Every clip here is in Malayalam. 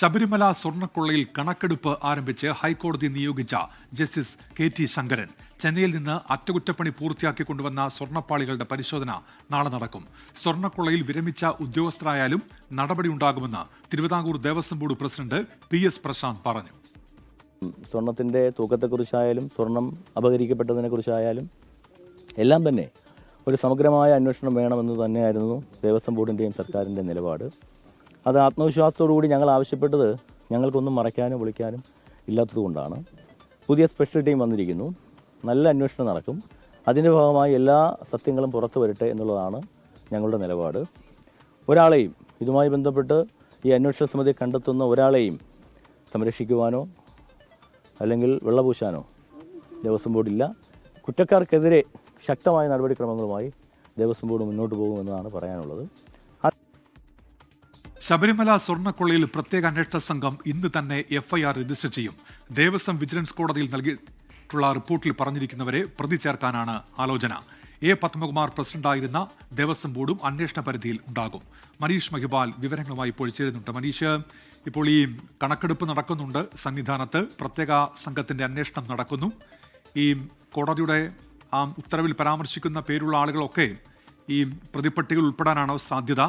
ശബരിമല സ്വർണക്കൊള്ളയിൽ കണക്കെടുപ്പ് ആരംഭിച്ച് ഹൈക്കോടതി നിയോഗിച്ച ജസ്റ്റിസ് കെ ടി ശങ്കരൻ. ചെന്നൈയിൽ നിന്ന് അറ്റകുറ്റപ്പണി പൂർത്തിയാക്കി കൊണ്ടുവന്ന സ്വർണപ്പാളികളുടെ പരിശോധന നാളെ നടക്കും. സ്വർണക്കൊള്ളയിൽ വിരമിച്ച ഉദ്യോഗസ്ഥരായാലും നടപടിയുണ്ടാകുമെന്ന് Travancore Devaswom board president P S Prashanth പറഞ്ഞു. സ്വർണത്തിന്റെ തൂക്കത്തെക്കുറിച്ചായാലും സ്വർണം അപഹരിക്കപ്പെട്ടതിനെക്കുറിച്ചായാലും എല്ലാം തന്നെ ഒരു സമഗ്രമായ അന്വേഷണം വേണമെന്ന് തന്നെയായിരുന്നു ദേവസ്വം ബോർഡിന്റെയും സർക്കാരിന്റെ നിലപാട്. അത് ആത്മവിശ്വാസത്തോടുകൂടി ഞങ്ങൾ ആവശ്യപ്പെട്ടത് ഞങ്ങൾക്കൊന്നും മറയ്ക്കാനും വിളിക്കാനും ഇല്ലാത്തതുകൊണ്ടാണ് പുതിയ സ്പെഷ്യൽ ടീം വന്നിരിക്കുന്നു. നല്ല അന്വേഷണം നടക്കും. അതിന്റെ ഭാഗമായി എല്ലാ സത്യങ്ങളും പുറത്തു വരട്ടെ എന്നുള്ളതാണ് ഞങ്ങളുടെ നിലപാട്. ഒരാളെയും ഇതുമായി ബന്ധപ്പെട്ട് ഈ അന്വേഷണ സമിതി കണ്ടെത്തുന്ന ഒരാളെയും സംരക്ഷിക്കുവാനോ അല്ലെങ്കിൽ വെള്ളപൂശാനോ ദേവസ്വം ബോർഡില്ല കുറ്റക്കാർക്കെതിരെ ശക്തമായ നടപടിക്രമങ്ങളുമായി ദേവസ്വം ബോർഡ് മുന്നോട്ട് പോകുമെന്നാണ് പറയാനുള്ളത്. ശബരിമല സ്വർണക്കൊള്ളയിൽ പ്രത്യേക അന്വേഷണ സംഘം ഇന്ന് തന്നെ എഫ്ഐആർ രജിസ്റ്റർ ചെയ്യും. ദേവസ്വം വിജിലൻസ് കോടതിയിൽ നൽകിയിട്ടുള്ള റിപ്പോർട്ടിൽ പറഞ്ഞിരിക്കുന്നവരെ പ്രതി ചേർക്കാനാണ് ആലോചന. എ പത്മകുമാർ പ്രസിഡന്റായിരുന്ന ദേവസ്വം ബോർഡും അന്വേഷണ പരിധിയിൽ ഉണ്ടാകും. മനീഷ് മഹിബാൽ വിവരങ്ങളുമായി ഇപ്പോൾ ചേരുന്നുണ്ട്. മനീഷ് ഇപ്പോൾ ഈ കണക്കെടുപ്പ് നടക്കുന്നുണ്ട്. സന്നിധാനത്ത് പ്രത്യേക സംഘത്തിന്റെ അന്വേഷണം നടക്കുന്നു. ഈ കോടതിയുടെ ആ ഉത്തരവിൽ പരാമർശിക്കുന്ന പേരുള്ള ആളുകളൊക്കെ ഈ പ്രതിപ്പട്ടികയിൽ ഉൾപ്പെടാനാണോ സാധ്യത?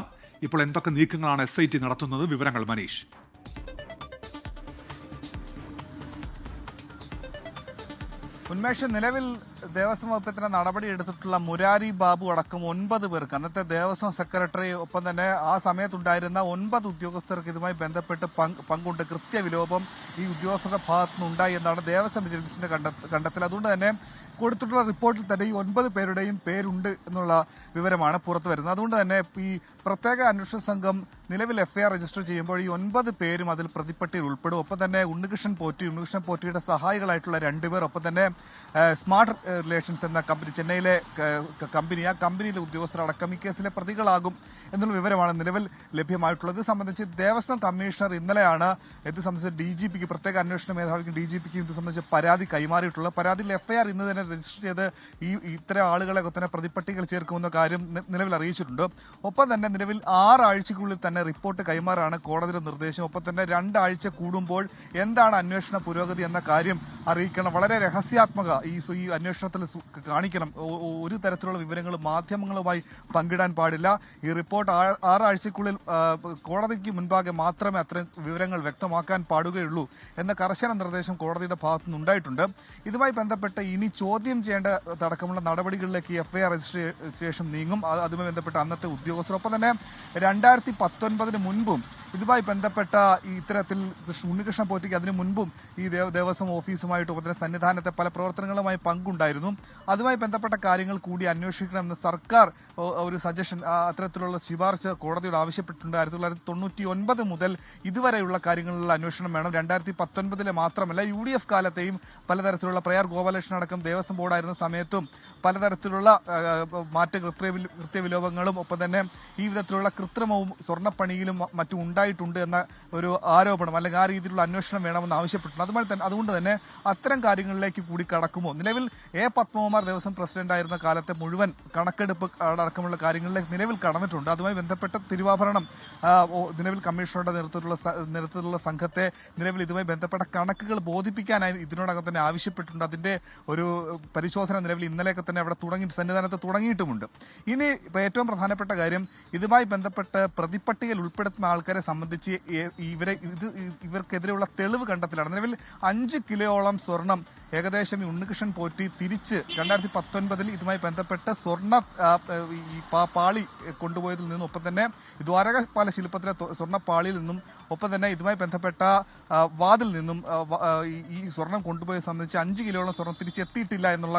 ഇപ്പോൾ എന്തൊക്കെ നീക്കങ്ങളാണ് എസ് ഐ ടി നടത്തുന്നത്? വിവരങ്ങൾ മനീഷ്. ഉന്മേഷ് നിലവിൽ ദേവസ്വം വകുപ്പിന്റെ നടപടി എടുത്തിട്ടുള്ള മുരാരി ബാബു അടക്കം ഒൻപത് പേർക്ക് അന്നത്തെ ദേവസ്വം സെക്രട്ടറി ഒപ്പം തന്നെ ആ സമയത്തുണ്ടായിരുന്ന ഒൻപത് ഉദ്യോഗസ്ഥർക്ക് ഇതുമായി ബന്ധപ്പെട്ട് പങ്ക് പങ്കുണ്ട്. കൃത്യവിലോപം ഈ ഉദ്യോഗസ്ഥരുടെ ഭാഗത്തു നിന്നുണ്ടായി എന്നാണ് ദേവസ്വം വിജിലൻസിന്റെ കണ്ടെ- കണ്ടെത്തൽ. അതുകൊണ്ട് തന്നെ കൊടുത്തിട്ടുള്ള റിപ്പോർട്ടിൽ തന്നെ ഈ ഒൻപത് പേരുടെയും പേരുണ്ട് എന്നുള്ള വിവരമാണ് പുറത്തു വരുന്നത്. അതുകൊണ്ട് തന്നെ ഈ പ്രത്യേക അന്വേഷണ സംഘം നിലവിൽ എഫ്ഐആർ രജിസ്റ്റർ ചെയ്യുമ്പോൾ ഈ ഒൻപത് പേരും അതിൽ പ്രതിപ്പട്ടിയിൽ ഉൾപ്പെടും. ഒപ്പം തന്നെ ഉണ്ണികൃഷ്ണൻ പോറ്റി ഉണ്ണികൃഷ്ണൻ പോറ്റിയുടെ സഹായികളായിട്ടുള്ള രണ്ടുപേർ ഒപ്പം തന്നെ സ്മാർട്ട് റിലേഷൻസ് എന്ന കമ്പനി ചെന്നൈയിലെ കമ്പനി ആ കമ്പനിയിലെ ഉദ്യോഗസ്ഥരടക്കം ഈ കേസിലെ പ്രതികളാകും എന്നുള്ള വിവരമാണ് നിലവിൽ ലഭ്യമായിട്ടുള്ളത്. ഇത് സംബന്ധിച്ച് ദേവസ്വം കമ്മീഷണർ ഇന്നലെയാണ് ഇത് സംബന്ധിച്ച് ഡി ജി പിക്ക് പ്രത്യേക അന്വേഷണ മേധാവിക്കും ഡി ജി പിക്കും ഇത് സംബന്ധിച്ച് പരാതി കൈമാറിയിട്ടുള്ളത്. പരാതിയിൽ എഫ്ഐആർ ഇന്ന് തന്നെ രജിസ്റ്റർ ചെയ്ത് ഈ ഇത്തരം ആളുകളെ തന്നെ പ്രതിപ്പട്ടികൾ ചേർക്കുമെന്ന കാര്യം നിലവിൽ അറിയിച്ചിട്ടുണ്ട്. ഒപ്പം തന്നെ നിലവിൽ ആറാഴ്ചക്കുള്ളിൽ തന്നെ റിപ്പോർട്ട് കൈമാറാണ് കോടതിയുടെ നിർദ്ദേശം. ഒപ്പം തന്നെ രണ്ടാഴ്ച കൂടുമ്പോൾ എന്താണ് അന്വേഷണ പുരോഗതി എന്ന കാര്യം അറിയിക്കണം. വളരെ രഹസ്യാത്മക ഈ അന്വേഷണം അന്വേഷണത്തിൽ കാണിക്കണം. ഒരു തരത്തിലുള്ള വിവരങ്ങൾ മാധ്യമങ്ങളുമായി പങ്കിടാൻ പാടില്ല. ഈ റിപ്പോർട്ട് ആറാഴ്ചക്കുള്ളിൽ കോടതിക്ക് മുൻപാകെ മാത്രമേ അത്തരം വിവരങ്ങൾ വ്യക്തമാക്കാൻ പാടുകയുള്ളൂ എന്ന കർശന നിർദ്ദേശം കോടതിയുടെ ഭാഗത്തു നിന്നുണ്ടായിട്ടുണ്ട് ഇതുമായി ബന്ധപ്പെട്ട് ഇനി ചോദ്യം ചെയ്യേണ്ട അടക്കമുള്ള നടപടികളിലേക്ക് എഫ്ഐആർ രജിസ്ട്രേഷൻ നീങ്ങും. അത് അതുമായി ബന്ധപ്പെട്ട് അന്നത്തെ ഉദ്യോഗസ്ഥരൊപ്പം തന്നെ രണ്ടായിരത്തി പത്തൊൻപതിന് മുൻപും ഇതുമായി ബന്ധപ്പെട്ട ഈ ഇത്തരത്തിൽ കൃഷ്ണ- ഉണ്ണികൃഷ്ണൻ പോറ്റിക്ക് അതിനു മുൻപും ഈ ദേവ ദേവസ്വം ഓഫീസുമായിട്ട് തന്നെ സന്നിധാനത്തെ പല പ്രവർത്തനങ്ങളുമായി പങ്കുണ്ടായിരുന്നു. അതുമായി ബന്ധപ്പെട്ട കാര്യങ്ങൾ കൂടി അന്വേഷിക്കണമെന്ന് സർക്കാർ ഒരു സജഷൻ അത്തരത്തിലുള്ള ശുപാർശ കോടതിയോട് ആവശ്യപ്പെട്ടിട്ടുണ്ട്. ആയിരത്തി തൊള്ളായിരത്തി തൊണ്ണൂറ്റി ഒൻപത് മുതൽ ഇതുവരെയുള്ള കാര്യങ്ങളിലുള്ള അന്വേഷണം വേണം. രണ്ടായിരത്തി പത്തൊൻപതിലെ മാത്രമല്ല യു ഡി എഫ് കാലത്തെയും പലതരത്തിലുള്ള പ്രയാർ ഗോപാലകൃഷ്ണൻ അടക്കം ദേവസ്വം ബോർഡായിരുന്ന സമയത്തും പലതരത്തിലുള്ള മാറ്റ കൃത്യ കൃത്യവിലോപങ്ങളും ഒപ്പം തന്നെ ഈ വിധത്തിലുള്ള കൃത്രിമവും സ്വർണപ്പണിയിലും മറ്റും ഉണ്ടായിട്ടുണ്ട് എന്ന ഒരു ആരോപണം അല്ലെങ്കിൽ ആ രീതിയിലുള്ള അന്വേഷണം വേണമെന്ന് ആവശ്യപ്പെട്ടിട്ടുണ്ട്. അതുമായി തന്നെ അതുകൊണ്ട് തന്നെ അത്തരം കാര്യങ്ങളിലേക്ക് കൂടി കടക്കുമോ? നിലവിൽ എ പത്മകുമാർ ദേവസ്വം പ്രസിഡന്റ് ആയിരുന്ന കാലത്തെ മുഴുവൻ കണക്കെടുപ്പ് അടക്കമുള്ള കാര്യങ്ങളിലേക്ക് നിലവിൽ കടന്നിട്ടുണ്ട്. അതുമായി ബന്ധപ്പെട്ട തിരുവാഭരണം നിലവിൽ കമ്മീഷണറുടെ നേതൃത്വത്തിലുള്ള നേതൃത്വത്തിലുള്ള സംഘത്തെ നിലവിൽ ഇതുമായി ബന്ധപ്പെട്ട കണക്കുകൾ ബോധിപ്പിക്കാനായി ഇതിനോടകം തന്നെ ആവശ്യപ്പെട്ടിട്ടുണ്ട്. അതിന്റെ ഒരു പരിശോധന നിലവിൽ ഇന്നലെയൊക്കെ തന്നെ അവിടെ തുടങ്ങി സന്നിധാനത്ത് തുടങ്ങിയിട്ടുമുണ്ട്. ഇനി ഏറ്റവും പ്രധാനപ്പെട്ട കാര്യം ഇതുമായി ബന്ധപ്പെട്ട് പ്രതിപ്പട്ടികയിൽ ഉൾപ്പെടുത്തുന്ന ആൾക്കാരെ സംബന്ധിച്ച് ഇവരെ ഇത് ഇവർക്കെതിരെയുള്ള തെളിവ് കണ്ടെത്തലാണ്. നിലവിൽ അഞ്ച് കിലോയോളം സ്വർണം ഏകദേശം ഉണ്ണികൃഷ്ണൻ പോറ്റി തിരിച്ച് രണ്ടായിരത്തി പത്തൊൻപതിൽ ഇതുമായി ബന്ധപ്പെട്ട് സ്വർണ പാളി കൊണ്ടുപോയതിൽ നിന്നും ഒപ്പം തന്നെ ദ്വാരക ദ്വാരകപാല ശില്പത്തിലെ സ്വർണപ്പാളിയിൽ നിന്നും ഒപ്പം തന്നെ ഇതുമായി ബന്ധപ്പെട്ട വാതിൽ നിന്നും ഈ- സ്വർണം കൊണ്ടുപോയത് സംബന്ധിച്ച് അഞ്ച് കിലോളം സ്വർണം തിരിച്ചെത്തിയിട്ടില്ല എന്നുള്ള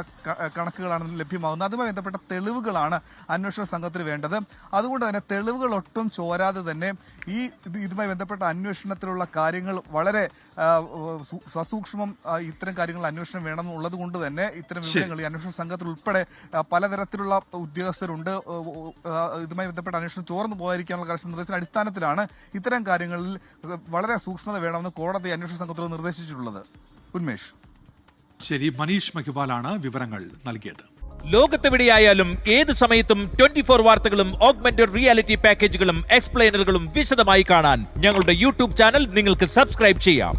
കണക്കുകളാണ് ലഭ്യമാകുന്നത്. അതുമായി ബന്ധപ്പെട്ട തെളിവുകളാണ് അന്വേഷണ സംഘത്തിന് വേണ്ടത്. അതുകൊണ്ട് തന്നെ തെളിവുകൾ ഒട്ടും ചോരാതെ തന്നെ ഈ ഇതുമായി ബന്ധപ്പെട്ട അന്വേഷണത്തിലുള്ള കാര്യങ്ങൾ വളരെ സസൂക്ഷ്മം ഇത്തരം കാര്യങ്ങൾ അന്വേഷണം വേണമെന്നുള്ളത് കൊണ്ട് തന്നെ ഇത്തരം വിവരങ്ങൾ ഈ അന്വേഷണ സംഘത്തിൽ ഉൾപ്പെടെ പലതരത്തിലുള്ള ഉദ്യോഗസ്ഥരുണ്ട്. ഇതുമായി ബന്ധപ്പെട്ട അന്വേഷണം ചോർന്നു പോകാതിരിക്കാനുള്ള കർശന നിർദ്ദേശത്തിന്റെ അടിസ്ഥാനത്തിലാണ് ഇത്തരം കാര്യങ്ങളിൽ വളരെ സൂക്ഷ്മത വേണമെന്ന് കോടതി അന്വേഷണ സംഘത്തോട് നിർദ്ദേശിച്ചിട്ടുള്ളത്. ഉന്മേഷ്. ശരി മനീഷ് മഹിബാലാണ് വിവരങ്ങൾ നൽകിയത്. ലോകത്തെവിടെയായാലും ഏത് സമയത്തും ട്വന്റി ഫോർ വാർത്തകളും ഓഗ്മെന്റഡ് റിയാലിറ്റി പാക്കേജുകളും എക്സ്പ്ലെയിനറുകളും വിശദമായി കാണാൻ ഞങ്ങളുടെ യൂട്യൂബ് ചാനൽ നിങ്ങൾക്ക് സബ്സ്ക്രൈബ് ചെയ്യാം.